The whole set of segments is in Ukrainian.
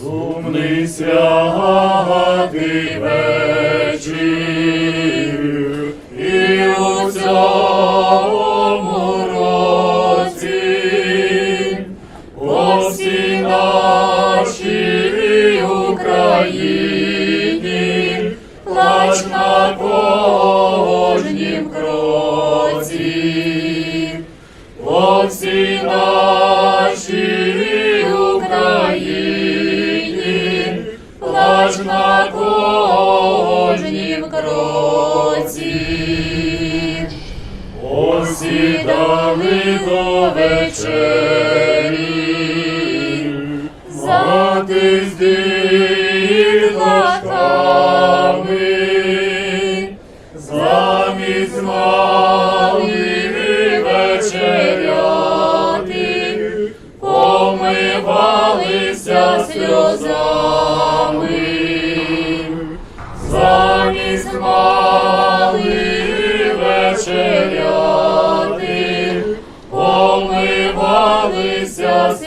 Сумний святий вечір, і у цьому році. По всій Україні плач на кожнім на кожнім кроці. Осідали до вечері, затизділками, замість мали вечеряти, помивалися сльозами,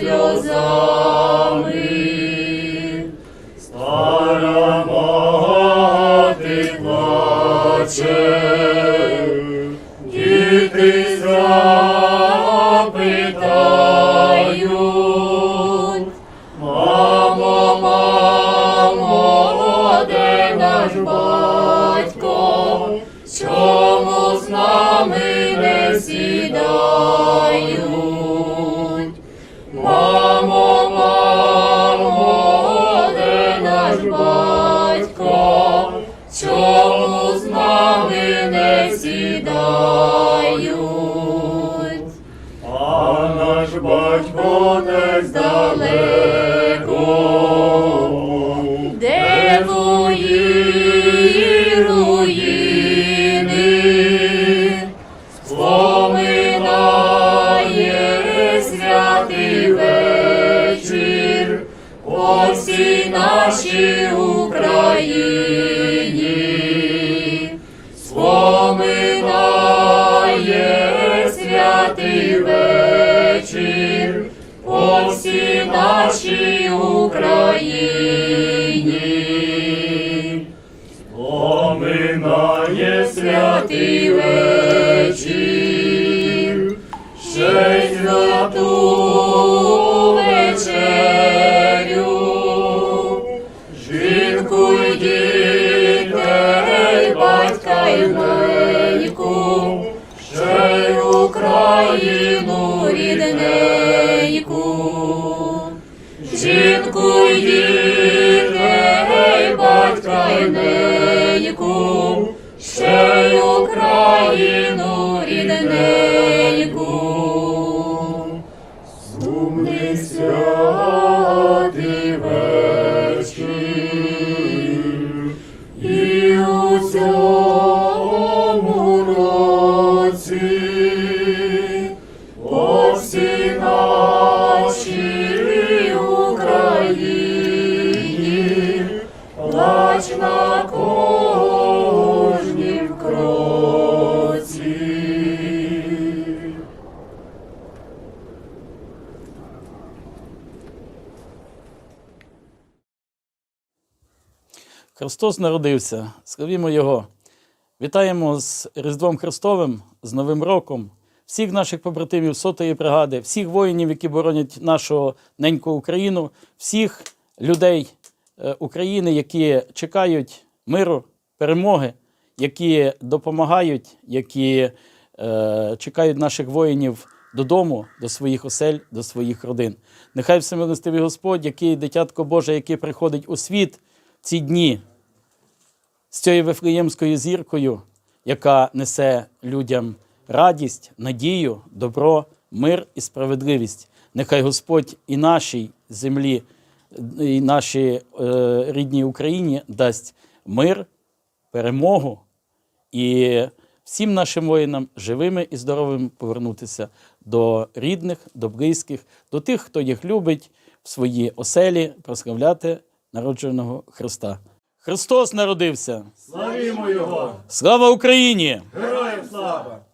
сльозами. Стара мати плаче, сідають? Мамо, мамо, де наш батько, чому з нами не сідають? А наш батько десь всій нашій Україні. Споминає святий вечір по всій нашій Україні. Оминає святий вечір, неньку, ще й Україну рідненьку. Сумний святий вечір, і у цьому році по всій нашій Україні плач на Христос народився, славімо Його. Вітаємо з Різдвом Христовим, з Новим роком, всіх наших побратимів сотої бригади, всіх воїнів, які боронять нашу неньку Україну, всіх людей е, України, які чекають миру, перемоги, які допомагають, які е, чекають наших воїнів додому, до своїх осель, до своїх родин. Нехай всемилостивий Господь, який дитятко Боже, який приходить у світ ці дні з цією вифлеємською зіркою, яка несе людям радість, надію, добро, мир і справедливість. Нехай Господь і нашій землі, і нашій е, рідній Україні дасть мир, перемогу і всім нашим воїнам живими і здоровими повернутися до рідних, до близьких, до тих, хто їх любить в свої оселі, прославляти народженого Христа. Христос народився! Славімо Його! Слава Україні! Героям слава!